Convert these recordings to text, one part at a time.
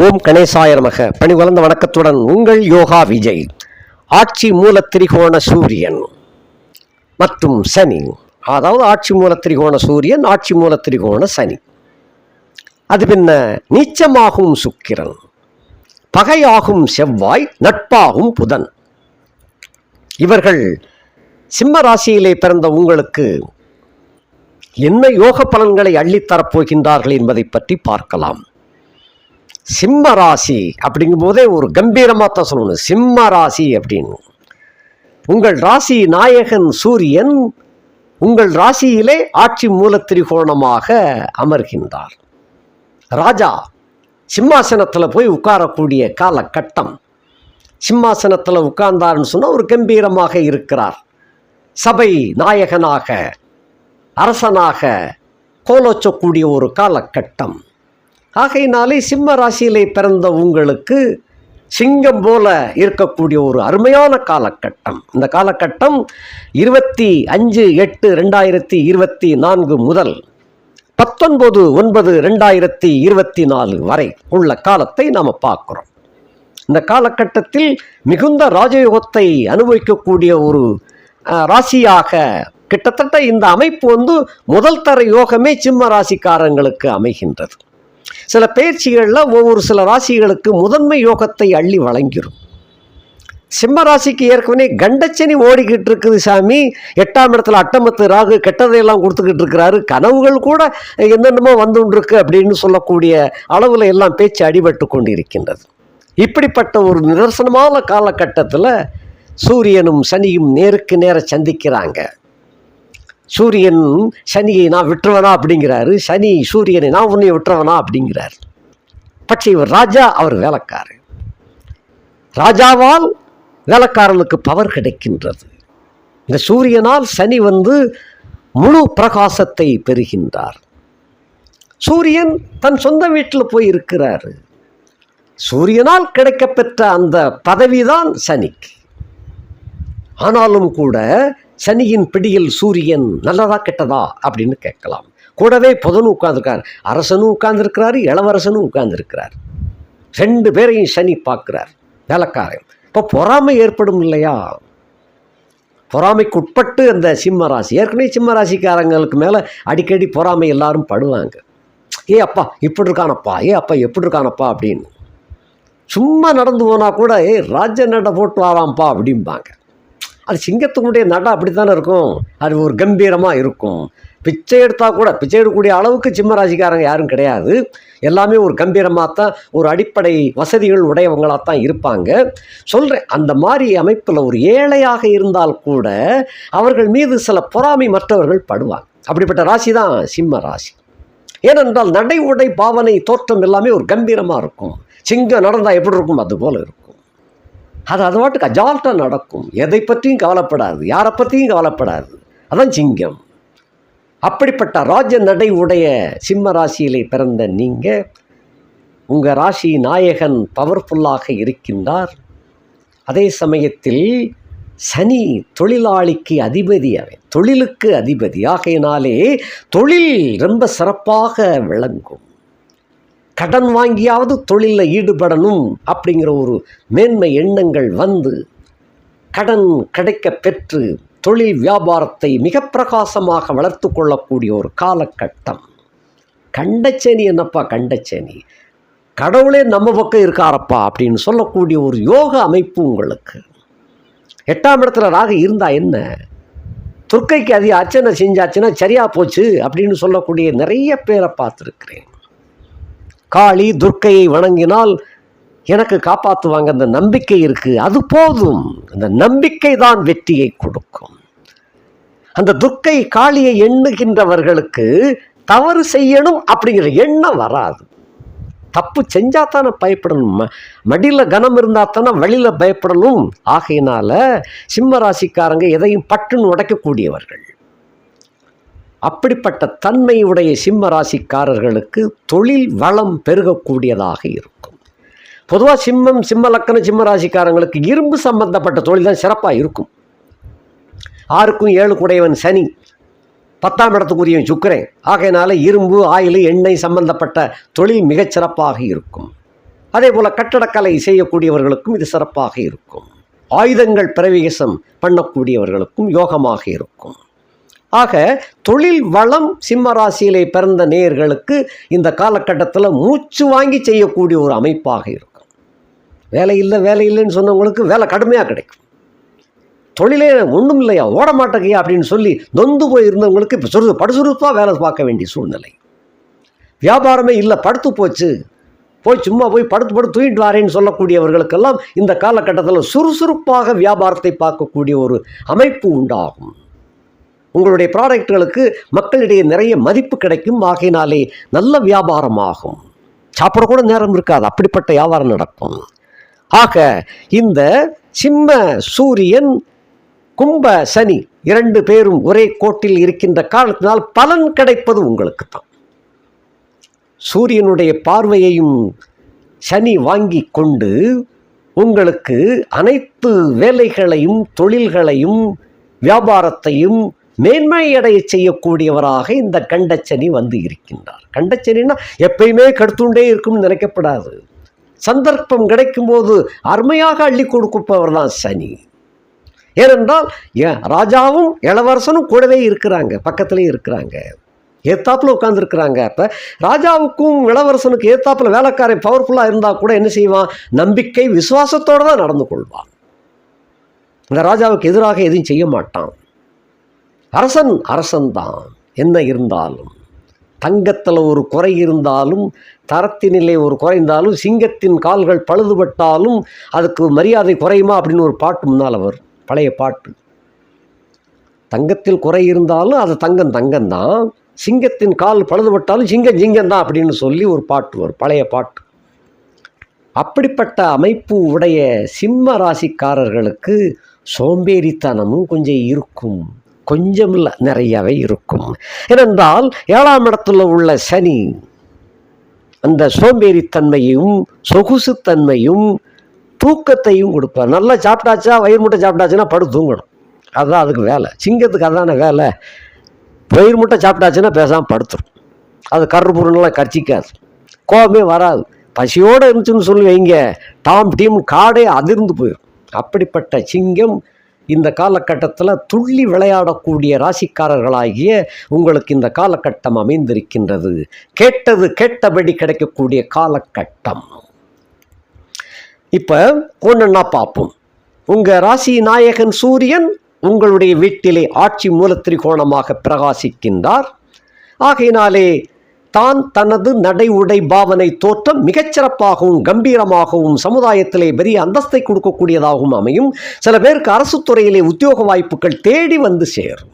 ஓம் கணேசாய நமக. பணி வளர்ந்த வணக்கத்துடன் உங்கள் யோகா விஜய். ஆட்சி மூல திரிகோண சூரியன். மற்றும் சனி. அதாவது ஆட்சி மூல திரிகோண சூரியன் ஆட்சி மூல திரிகோண சனி. அது பின்ன நீச்சமாகும் சுக்கிரன். பகையாகும் செவ்வாய் நட்பாகும் புதன். இவர்கள் சிம்ம ராசியிலே பிறந்த உங்களுக்கு என்ன யோக பலன்களை அள்ளித்தரப் போகின்றார்கள் என்பதை பற்றி பார்க்கலாம். சிம்ம ராசி அப்படிங்கும் போதே ஒரு கம்பீரமாக தான் சொல்லணும். சிம்ம ராசி அப்படின்னு. உங்கள் ராசி நாயகன் சூரியன் உங்கள் ராசியிலே ஆட்சி மூலத்திரிகோணமாக அமர்கின்றார். ராஜா சிம்மாசனத்தில் போய் உட்காரக்கூடிய காலகட்டம். சிம்மாசனத்தில் உட்கார்ந்தார்னு சொன்னால் ஒரு கம்பீரமாக இருக்கிறார். சபை நாயகனாக அரசனாக கோலோச்சக்கூடிய ஒரு காலகட்டம். ஆகையினாலே சிம்ம ராசியிலே பிறந்த உங்களுக்கு சிங்கம் போல இருக்கக்கூடிய ஒரு அருமையான காலகட்டம். இந்த காலகட்டம் இருபத்தி அஞ்சு எட்டு ரெண்டாயிரத்தி இருபத்தி நான்கு முதல் பத்தொன்பது ஒன்பது ரெண்டாயிரத்தி இருபத்தி நாலு வரை உள்ள காலத்தை நாம் பார்க்குறோம். இந்த காலகட்டத்தில் மிகுந்த ராஜயோகத்தை அனுபவிக்கக்கூடிய ஒரு ராசியாக கிட்டத்தட்ட இந்த அமைப்பு வந்து முதல் தர யோகமே சிம்ம ராசிக்காரங்களுக்கு அமைகின்றது. சில பயிற்சிகளில் ஒவ்வொரு சில ராசிகளுக்கு முதன்மை யோகத்தை அள்ளி வழங்கிடும் சிம்ம ராசிக்கு ஏற்கனவே கண்டச்சனி ஓடிக்கிட்டு இருக்குது சாமி. எட்டாம் இடத்துல அட்டமத்து ராகு கெட்டதையெல்லாம் கொடுத்துக்கிட்டு இருக்கிறாரு. கனவுகள் கூட என்னென்னமோ வந்துருக்கு அப்படின்னு சொல்லக்கூடிய அளவில் எல்லாம் பேச்சு அடிபட்டு கொண்டிருக்கின்றது. இப்படிப்பட்ட ஒரு நிதர்சனமான காலகட்டத்தில் சூரியனும் சனியும் நேருக்கு நேர சந்திக்கிறாங்க. சூரியன் சனியை நான் விட்டுருவனா அப்படிங்கிறாரு. சனி சூரியனை நான் உன்னை விட்டுருவனா அப்படிங்கிறார். பட்சே இவர் ராஜா அவர் வேலைக்காரர். ராஜாவால் வேலைக்காரனுக்கு பவர் கிடைக்கின்றது. இந்த சூரியனால் சனி வந்து முழு பிரகாசத்தை பெறுகின்றார். சூரியன் தன் சொந்த வீட்டில் போய் இருக்கிறாரு. சூரியனால் கிடைக்கப்பெற்ற அந்த பதவிதான் சனிக்கு. ஆனாலும் கூட சனியின் பிடியில் சூரியன் நல்லதா கெட்டதா அப்படின்னு கேட்கலாம். கூடவே புதனும் உட்கார்ந்துருக்கார். அரசனும் உட்கார்ந்துருக்கிறாரு இளவரசனும் உட்கார்ந்துருக்கிறார். ரெண்டு பேரையும் சனி பார்க்குறார் வேலைக்காரன். இப்போ பொறாமை ஏற்படும் இல்லையா? பொறாமைக்கு உட்பட்டு அந்த சிம்ம ராசி. ஏற்கனவே சிம்ம ராசிக்காரங்களுக்கு மேலே அடிக்கடி பொறாமை எல்லாரும் படுவாங்க. ஏ அப்பா இப்படி இருக்கானப்பா ஏ அப்பா எப்படி இருக்கானப்பா அப்படின்னு. சும்மா நடந்து போனால் கூட ஏ ராஜ நட போட்டு வாராம்ப்பா அப்படிம்பாங்க. அது சிங்கத்தினுடைய நடை அப்படி தானே இருக்கும்? அது ஒரு கம்பீரமாக இருக்கும். பிச்சை எடுத்தால் கூட பிச்சை எடுக்கக்கூடிய அளவுக்கு சிம்ம ராசிக்காரங்க யாரும் கிடையாது. எல்லாமே ஒரு கம்பீரமாக தான் ஒரு அடிப்படை வசதிகள் உடையவங்களாக தான் இருப்பாங்க. சொல்கிறேன் அந்த மாதிரி அமைப்பில் ஒரு ஏழையாக இருந்தால் கூட அவர்கள் மீது சில பொறாமை மற்றவர்கள் படுவாங்க. அப்படிப்பட்ட ராசி தான் சிம்ம ராசி. ஏனென்றால் நடை உடை பாவனை தோற்றம் எல்லாமே ஒரு கம்பீரமாக இருக்கும். சிங்கம் நடந்தால் எப்படி இருக்கும்? அது போல் இருக்கும். அது அது பாட்டுக்கு அஜால்ட்டாக நடக்கும். எதை பற்றியும் கவலைப்படாது. யாரை பற்றியும் கவலைப்படாது. அதான் சிங்கம். அப்படிப்பட்ட ராஜ நடை உடைய சிம்ம ராசியிலே பிறந்த நீங்கள் உங்கள் ராசி நாயகன் பவர்ஃபுல்லாக இருக்கின்றார். அதே சமயத்தில் சனி தொழிலாளிக்கு அதிபதி அவன். தொழிலுக்கு அதிபதி. ஆகையினாலே தொழில் ரொம்ப சிறப்பாக விளங்கும். கடன் வாங்கியாவது தொழிலில் ஈடுபடணும் அப்படிங்கிற ஒரு மேன்மை எண்ணங்கள் வந்து கடன் கிடைக்க பெற்று தொழில் வியாபாரத்தை மிக பிரகாசமாக வளர்த்து கொள்ளக்கூடிய ஒரு காலகட்டம். கண்டச்சேனி என்னப்பா கண்டச்சேனி? கடவுளே நம்ம பக்கம் இருக்காரப்பா அப்படின்னு சொல்லக்கூடிய ஒரு யோக அமைப்பு உங்களுக்கு. எட்டாம் இடத்துல ராக இருந்தா என்ன? துர்க்கைக்கு அதிக அச்சனை செஞ்சாச்சுன்னா சரியா போச்சு அப்படின்னு சொல்லக்கூடிய நிறைய பேரை பார்த்துருக்கிறேன். காளி துர்க்கையை வணங்கினால் எனக்கு காப்பாற்றுவாங்க அந்த நம்பிக்கை இருக்கு. அது போதும். அந்த நம்பிக்கை தான் வெற்றியை கொடுக்கும். அந்த துர்க்கை காளியை எண்ணுகின்றவர்களுக்கு தவறு செய்யணும் அப்படிங்கிற எண்ணம் வராது. தப்பு செஞ்சா தானே பயப்படணும். ம- மடியில் கனம் இருந்தால் தானே வழியில் பயப்படணும். ஆகையினால சிம்ம ராசிக்காரங்க எதையும் பட்டுன்னு உடைக்கக்கூடியவர்கள். அப்படிப்பட்ட தன்மையுடைய சிம்ம ராசிக்காரர்களுக்கு தொழில் வளம் பெருகக்கூடியதாக இருக்கும். பொதுவாக சிம்மம் சிம்ம லக்கண சிம்ம ராசிக்காரங்களுக்கு இரும்பு சம்பந்தப்பட்ட தொழில் தான் சிறப்பாக இருக்கும். ஆறுக்கும் ஏழு குடையவன் சனி. பத்தாம் இடத்துக்குரியவன் சுக்கிரன். ஆகையினால இரும்பு ஆயில் எண்ணெய் சம்பந்தப்பட்ட தொழில் மிகச்சிறப்பாக இருக்கும். அதே போல் கட்டடக்கலை செய்யக்கூடியவர்களுக்கும் இது சிறப்பாக இருக்கும். ஆயுதங்கள் பிரவேசம் பண்ணக்கூடியவர்களுக்கும் யோகமாக இருக்கும். ஆக தொழில் வளம் சிம்ம ராசியிலே பிறந்த நேயர்களுக்கு இந்த காலகட்டத்தில் மூச்சு வாங்கி செய்யக்கூடிய ஒரு அமைப்பாக இருக்கும். வேலை இல்லை வேலை இல்லைன்னு சொன்னவங்களுக்கு வேலை கடுமையாக கிடைக்கும். தொழிலே ஒன்றும் இல்லையா ஓட மாட்டேங்கயா அப்படின்னு சொல்லி நொந்து போய் இருந்தவங்களுக்கு இப்போ சுறு படுசுறுப்பாக வேலை பார்க்க வேண்டிய சூழ்நிலை. வியாபாரமே இல்லை படுத்து போச்சு. போய் சும்மா போய் படுத்து படுத்து தூங்கிட்டு வாரேன்னு சொல்லக்கூடியவர்களுக்கெல்லாம் இந்த காலகட்டத்தில் சுறுசுறுப்பாக வியாபாரத்தை பார்க்கக்கூடிய ஒரு அமைப்பு உண்டாகும். உங்களுடைய ப்ராடக்ட்களுக்கு மக்களிடையே நிறைய மதிப்பு கிடைக்கும். ஆகையினாலே நல்ல வியாபாரமாகும். சாப்பிட கூட நேரம் இருக்காது. அப்படிப்பட்ட வியாபாரம் நடக்கும். ஆக இந்த சிம்ம சூரியன் கும்ப சனி இரண்டு பேரும் ஒரே கோட்டில் இருக்கின்ற காலத்தினால் பலன் கிடைப்பது உங்களுக்கு தான் சூரியனுடைய பார்வையையும் சனி வாங்கி கொண்டு உங்களுக்கு அனைத்து வேலைகளையும் தொழில்களையும் வியாபாரத்தையும் மேன்மையடைய செய்யக்கூடியவராக இந்த கண்டச்சனி வந்து இருக்கின்றார். கண்டச்சனின்னா எப்பயுமே கடுத்துண்டே இருக்கும்னு நினைக்கப்படாது. சந்தர்ப்பம் கிடைக்கும்போது அருமையாக அள்ளி கொடுப்பவர் தான் சனி. ஏனென்றால் ஏன் ராஜாவும் இளவரசனும் கூடவே இருக்கிறாங்க பக்கத்திலே இருக்கிறாங்க. ஏத்தாப்புல உட்காந்துருக்குறாங்க அப்போ ராஜாவுக்கும் இளவரசனுக்கு ஏத்தாப்புல வேலைக்காரன் பவர்ஃபுல்லாக இருந்தால் கூட என்ன செய்வான்? நம்பிக்கை விசுவாசத்தோடு தான் நடந்து கொள்வான். இந்த ராஜாவுக்கு எதிராக எதுவும் செய்ய மாட்டான். அரசன் அரசன்தான். என்ன இருந்தாலும் தங்கத்தில் ஒரு குறை இருந்தாலும் தரத்தினிலே ஒரு குறைந்தாலும் சிங்கத்தின் கால்கள் பழுதுபட்டாலும் அதுக்கு மரியாதை குறையுமா அப்படின்னு ஒரு பாட்டு முன்னால் அவர் பழைய பாட்டு. தங்கத்தில் குறை இருந்தாலும் அது தங்கம் தங்கம்தான். சிங்கத்தின் கால் பழுதுபட்டாலும் சிங்கம் சிங்கம் தான் அப்படின்னு சொல்லி ஒரு பாட்டு வரும் பழைய பாட்டு. அப்படிப்பட்ட அமைப்பு உடைய சிம்ம ராசிக்காரர்களுக்கு சோம்பேறித்தனமும் கொஞ்சம் இருக்கும். கொஞ்சம் இல்லை நிறையவே இருக்கும். ஏனென்றால் ஏழாம் இடத்துல உள்ள சனி அந்த சோம்பேறித்தன்மையும் சொகுசுத்தன்மையும் தூக்கத்தையும் கொடுப்பார். நல்லா சாப்பிட்டாச்சா? வயிறு முட்டை சாப்பிட்டாச்சுன்னா படு தூங்கணும். அதுதான் அதுக்கு வேலை. சிங்கத்துக்கு அதான வேலை. வயிறு முட்டை சாப்பிட்டாச்சுன்னா பேசாமல் படுத்துரும். அது கரு பொருளெல்லாம் கர்ச்சிக்காது. கோபமே வராது. பசியோடு இருந்துச்சுன்னு சொல்லி வைங்க. டாம் டீம் காடே அதிர்ந்து போயிடும் அப்படிப்பட்ட சிங்கம் இந்த காலகட்டத்தில் துள்ளி விளையாடக்கூடிய ராசிக்காரர்களாகிய உங்களுக்கு இந்த காலகட்டம் அமைந்திருக்கின்றது. கேட்டது கேட்டபடி கிடைக்கக்கூடிய காலகட்டம். இப்போ ஒன்றுன்னா பார்ப்போம்? உங்கள் ராசி நாயகன் சூரியன் உங்களுடைய வீட்டிலே ஆட்சி மூலத்திரிகோணமாக பிரகாசிக்கின்றார். ஆகையினாலே தான் தனது நடை உடை பாவனை தோற்றம் மிகச்சிறப்பாகவும் கம்பீரமாகவும் சமுதாயத்திலே பெரிய அந்தஸ்தை கொடுக்கக்கூடியதாகவும் அமையும். சில பேருக்கு அரசு துறையிலே உத்தியோக வாய்ப்புகள் தேடி வந்து சேரும்.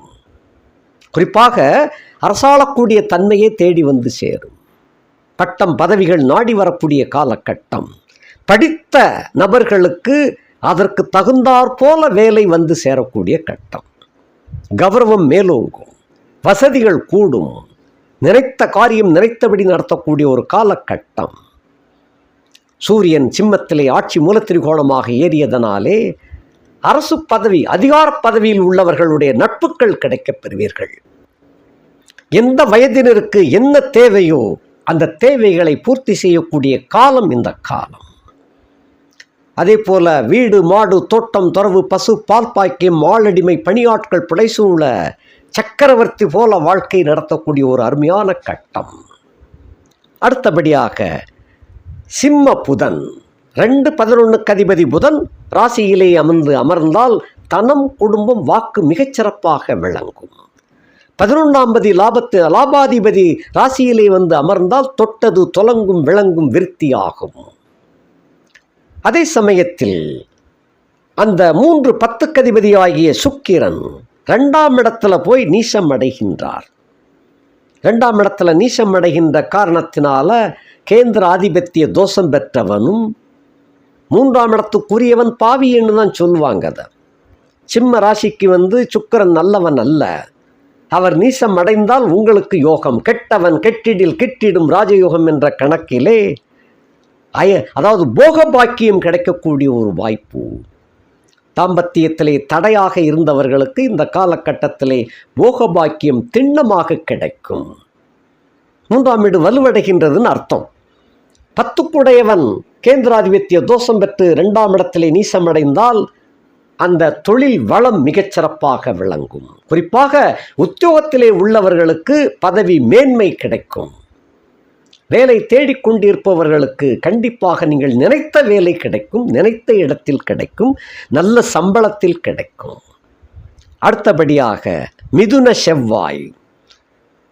குறிப்பாக அரசாளக்கூடிய தன்மையே தேடி வந்து சேரும். பட்டம் பதவிகள் நாடி வரக்கூடிய காலகட்டம். படித்த நபர்களுக்கு அதற்கு தகுந்தாற் போல வேலை வந்து சேரக்கூடிய கட்டம். கௌரவம் மேலோங்கும். வசதிகள் கூடும். நினைத்த காரியம் நினைத்தபடி நடத்தக்கூடிய ஒரு காலகட்டம். சூரியன் சிம்மத்திலே ஆட்சி மூலத்திரிகோணமாக ஏறியதனாலே அரசு பதவி அதிகார பதவியில் உள்ளவர்களுடைய நட்புகள் கிடைக்கப் பெறுவீர்கள். எந்த வயதினருக்கு என்ன தேவையோ அந்த தேவைகளை பூர்த்தி செய்யக்கூடிய காலம் இந்த காலம். அதே போல வீடு மாடு தோட்டம் தொடர்பு பசு பால் பாய்க்கியம் ஆளடிமை பணியாட்கள் பிழைசூழ சக்கரவர்த்தி போல வாழ்க்கை நடத்தக்கூடிய ஒரு அருமையான கட்டம். அடுத்தபடியாக சிம்ம புதன் ரெண்டு பதினொன்றுக்கு அதிபதி புதன் ராசியிலே அமர்ந்து அமர்ந்தால் தனம் குடும்பம் வாக்கு மிகச்சிறப்பாக விளங்கும். பதினொன்றாம் பதி லாபத்து லாபாதிபதி ராசியிலே வந்து அமர்ந்தால் தொட்டது தொலங்கும் விளங்கும் விருத்தியாகும். அதே சமயத்தில் அந்த மூன்று பத்துக்கதிபதியாகிய சுக்கிரன் ரெண்டாம் இடத்துல போய் நீசம் அடைகின்றார். ரெண்டாம் இடத்துல நீசம் அடைகின்ற காரணத்தினால கேந்திர ஆதிபத்திய தோஷம் பெற்றவனும் மூன்றாம் இடத்துக்குரியவன் பாவின்னு தான் சொல்லுவாங்க அதை. சிம்ம ராசிக்கு வந்து சுக்கிரன் நல்லவன் அல்ல. அவர் நீசம் அடைந்தால் உங்களுக்கு யோகம். கெட்டவன் கெட்டிடில் கெட்டிடும் ராஜயோகம் என்ற கணக்கிலே அய அதாவது போக பாக்கியம் கிடைக்கக்கூடிய ஒரு வாய்ப்பு. தாம்பத்தியத்திலே தடையாக இருந்தவர்களுக்கு இந்த காலகட்டத்திலே போக பாக்கியம் திண்ணமாக கிடைக்கும். மூன்றாம் வீடு வலுவடைகின்றதுன்னு அர்த்தம். பத்துக்குடையவன் கேந்திராதிபத்திய தோஷம் பெற்று இரண்டாம் இடத்திலே நீசமடைந்தால் அந்த தொழில் வளம் மிகச்சிறப்பாக விளங்கும். குறிப்பாக உத்தியோகத்திலே உள்ளவர்களுக்கு பதவி மேன்மை கிடைக்கும். வேலை தேடிக்கொண்டிருப்பவர்களுக்கு கண்டிப்பாக நீங்கள் நினைத்த வேலை கிடைக்கும் நினைத்த இடத்தில் கிடைக்கும் நல்ல சம்பளத்தில் கிடைக்கும். அடுத்தபடியாக மிதுன செவ்வாய்.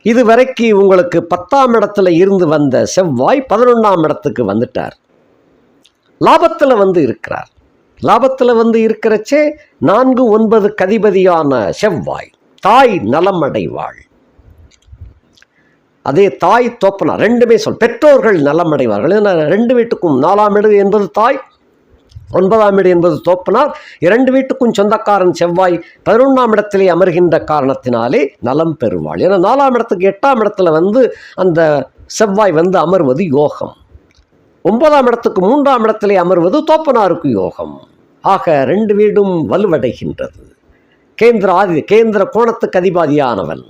இதுவரைக்கு உங்களுக்கு பத்தாம் இடத்துல இருந்து வந்த செவ்வாய் பதினொன்றாம் இடத்துக்கு வந்துட்டார். லாபத்தில் வந்து இருக்கிறார். லாபத்தில் வந்து இருக்கிறச்சே நான்கு ஒன்பது கதிபதியான செவ்வாய் தாய் நலமடைவாள். அதே தாய் தோப்பனா ரெண்டுமே சொல். பெற்றோர்கள் நலமடைவார்கள் ஏன்னா ரெண்டு வீட்டுக்கும் நாலாம் வீடு என்பது தாய் ஒன்பதாம் இடம் என்பது தோப்பனார். இரண்டு வீட்டுக்கும் சொந்தக்காரன் செவ்வாய் பதினொன்றாம் இடத்திலே அமர்கின்ற காரணத்தினாலே நலம் பெறுவாள். ஏன்னா நாலாம் இடத்துக்கு எட்டாம் இடத்துல வந்து அந்த செவ்வாய் வந்து அமர்வது யோகம். ஒன்பதாம் இடத்துக்கு மூன்றாம் இடத்திலே அமர்வது தோப்பனாருக்கு யோகம். ஆக ரெண்டு வீடும் வலுவடைகின்றது. கேந்திர ஆதி கேந்திர கோணத்துக்கு அதிபாதியானவன்.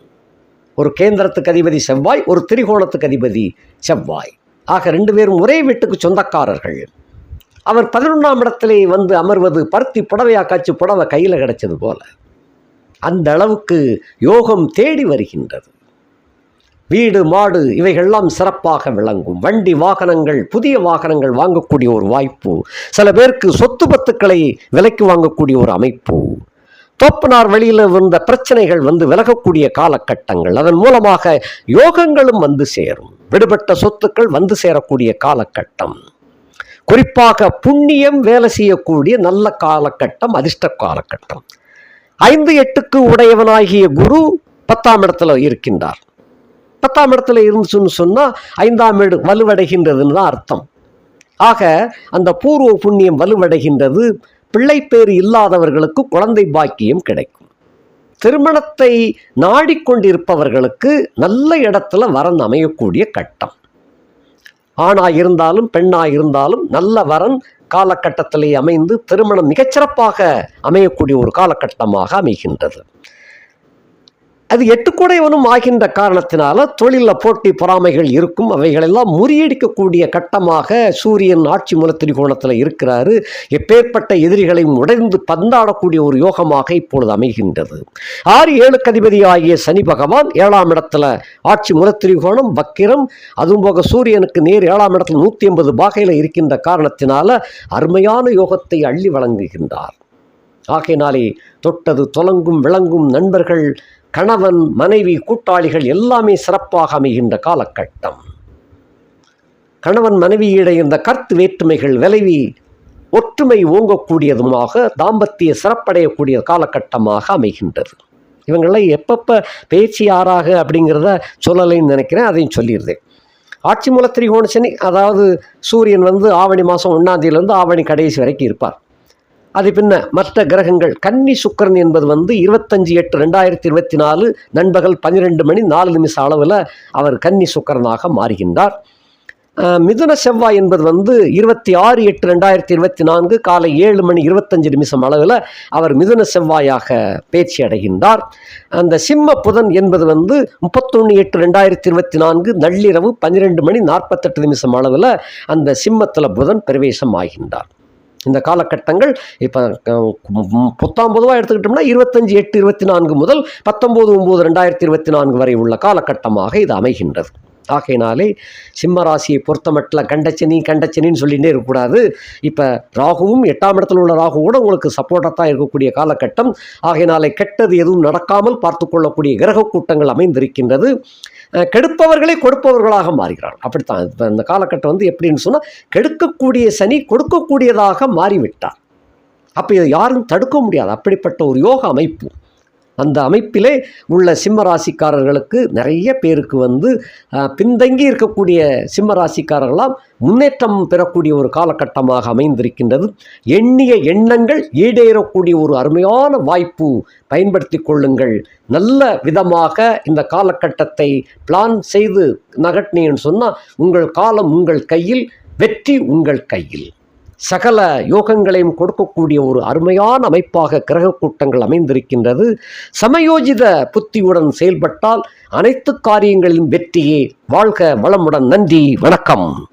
ஒரு கேந்திரத்துக்கு அதிபதி செவ்வாய் ஒரு திரிகோணத்துக்கு அதிபதி செவ்வாய். ஆக ரெண்டு பேரும் ஒரே வீட்டுக்கு சொந்தக்காரர்கள். அவர் பதினொன்றாம் இடத்திலே வந்து அமர்வது பருத்தி புடவையா காய்ச்சி புடவை கையில் கிடைச்சது போல. அந்த அளவுக்கு யோகம் தேடி வருகின்றது. வீடு மாடு இவைகள்லாம் சிறப்பாக விளங்கும். வண்டி வாகனங்கள் புதிய வாகனங்கள் வாங்கக்கூடிய ஒரு வாய்ப்பு. சில பேருக்கு சொத்து பத்துக்களை விலைக்கு வாங்கக்கூடிய ஒரு அமைப்பு. தோப்பனார் வழியில் வந்த பிரச்சனைகள் வந்து விலகக்கூடிய காலகட்டங்கள். அதன் மூலமாக யோகங்களும் வந்து சேரும். விடுபட்ட சொத்துக்கள் வந்து சேரக்கூடிய காலகட்டம். குறிப்பாக புண்ணியம் வேலை செய்யக்கூடிய நல்ல காலகட்டம் அதிர்ஷ்ட காலகட்டம். ஐந்து எட்டுக்கு உடையவனாகிய குரு பத்தாம் இடத்துல இருக்கின்றார். பத்தாம் இடத்துல இருந்துச்சுன்னு சொன்னால் ஐந்தாம் வீடு வலுவடைகின்றதுன்னு தான் அர்த்தம். ஆக அந்த பூர்வ புண்ணியம் வலுவடைகின்றது பிள்ளைப்பேறு இல்லாதவர்களுக்கு குழந்தை பாக்கியம் கிடைக்கும். திருமணத்தை நாடிக்கொண்டிருப்பவர்களுக்கு நல்ல இடத்துல வரன் அமையக்கூடிய கட்டம். ஆணாக இருந்தாலும் பெண்ணாக இருந்தாலும் நல்ல வரன் காலகட்டத்திலே அமைந்து திருமணம் மிகச்சிறப்பாக அமையக்கூடிய ஒரு காலகட்டமாக அமைகின்றது. அது எட்டுக்குடையவனும் ஆகின்ற காரணத்தினால தொழிலில் போட்டி பொறாமைகள் இருக்கும். அவைகளெல்லாம் முறியடிக்கக்கூடிய கட்டமாக சூரியன் ஆட்சி மூல திரிகோணத்தில் இருக்கிறாரு. எப்பேற்பட்ட எதிரிகளையும் உடைந்து பந்தாடக்கூடிய ஒரு யோகமாக இப்பொழுது அமைகின்றது. ஆறு ஏழுக்கு அதிபதி ஆகிய சனி பகவான் ஏழாம் இடத்துல ஆட்சி மூல திரிகோணம் பக்கிரம் அதுவும் போக சூரியனுக்கு நேர் ஏழாம் இடத்துல நூற்றி ஐம்பது பாகையில் இருக்கின்ற காரணத்தினால அருமையான யோகத்தை அள்ளி வழங்குகின்றார். ஆகையினாலே தொட்டது தொலங்கும் விளங்கும் நண்பர்கள் கணவன் மனைவி கூட்டாளிகள் எல்லாமே சிறப்பாக அமைகின்ற காலகட்டம். கணவன் மனைவியிடையே இந்த கருத்து வேற்றுமைகள் விளைவி ஒற்றுமை ஓங்கக்கூடியதுமாக தாம்பத்திய சிறப்படையக்கூடிய காலகட்டமாக அமைகின்றது. இவங்களாம் எப்பப்போ பேச்சு யாராக அப்படிங்கிறத சொல்லலைன்னு நினைக்கிறேன் அதையும் சொல்லிடுறேன். ஆட்சி மூல திரிகோண சனி அதாவது சூரியன் வந்து ஆவணி மாதம் ஒன்றாந்தேதியிலேருந்து ஆவணி கடைசி வரைக்கும் இருப்பார். அது பின்ன மற்ற கிரகங்கள் கன்னி சுக்கரன் என்பது வந்து இருபத்தஞ்சி எட்டு ரெண்டாயிரத்தி இருபத்தி நாலு நண்பகல் பன்னிரெண்டு மணி நாலு நிமிஷம் அளவில் அவர் கன்னி சுக்கரனாக மாறுகின்றார். மிதுன செவ்வாய் என்பது வந்து இருபத்தி ஆறு எட்டு ரெண்டாயிரத்தி இருபத்தி நான்கு காலை ஏழு மணி இருபத்தஞ்சு நிமிஷம் அளவில் அவர் மிதுன செவ்வாயாக பேச்சு அடைகின்றார். அந்த சிம்ம புதன் என்பது வந்து முப்பத்தொன்று எட்டு ரெண்டாயிரத்தி இருபத்தி நான்கு நள்ளிரவு பன்னிரெண்டு மணி நாற்பத்தெட்டு நிமிஷம் அளவில் அந்த சிம்மத்தில் புதன் பிரவேசம் ஆகின்றார். இந்த காலகட்டங்கள் இப்போ புத்தாம் பொதுவாக எடுத்துக்கிட்டோம்னா இருபத்தஞ்சி எட்டு இருபத்தி நான்கு முதல் பத்தொம்போது ஒம்பது ரெண்டாயிரத்தி இருபத்தி நான்கு வரை உள்ள காலகட்டமாக இது அமைகின்றது. ஆகையினாலே சிம்ம ராசியை பொறுத்தமட்டில் கண்டச்சனி கண்டச்சனின்னு சொல்லிகிட்டே இருக்கக்கூடாது. இப்போ ராகுவும் எட்டாம் இடத்துல உள்ள ராகு கூட உங்களுக்கு சப்போர்ட்டாக தான் இருக்கக்கூடிய காலகட்டம். ஆகையினாலே கெட்டது எதுவும் நடக்காமல் பார்த்து கொள்ளக்கூடிய கிரக கூட்டங்கள் அமைந்திருக்கின்றது. கெடுப்பவர்களே கொடுப்பவர்களாக மாறுகிறார்கள். அப்படித்தான். இப்போ இந்த காலகட்டம் வந்து எப்படின்னு சொன்னால் கெடுக்கக்கூடிய சனி கொடுக்கக்கூடியதாக மாறிவிட்டார். அப்போ இதை யாரும் தடுக்க முடியாது. அப்படிப்பட்ட ஒரு யோக அமைப்பு. அந்த அமைப்பிலே உள்ள சிம்ம ராசிக்காரர்களுக்கு நிறைய பேருக்கு வந்து பின்தங்கி இருக்கக்கூடிய சிம்ம ராசிக்காரர்களாம் முன்னேற்றம் பெறக்கூடிய ஒரு காலகட்டமாக அமைந்திருக்கின்றது. எண்ணிய எண்ணங்கள் ஈடேறக்கூடிய ஒரு அருமையான வாய்ப்பு பயன்படுத்தி கொள்ளுங்கள். நல்ல விதமாக இந்த காலகட்டத்தை பிளான் செய்து நகட்டினீங்கன்னு சொன்னால் உங்கள் காலம் உங்கள் கையில் வெற்றி உங்கள் கையில். சகல யோகங்களையும் கொடுக்கக்கூடிய ஒரு அருமையான அமைப்பாக கிரக கூட்டங்கள் அமைந்திருக்கின்றது. சமயோஜித புத்தியுடன் செயல்பட்டால் அனைத்து காரியங்களிலும் வெற்றியே. வாழ்க வளமுடன். நன்றி. வணக்கம்.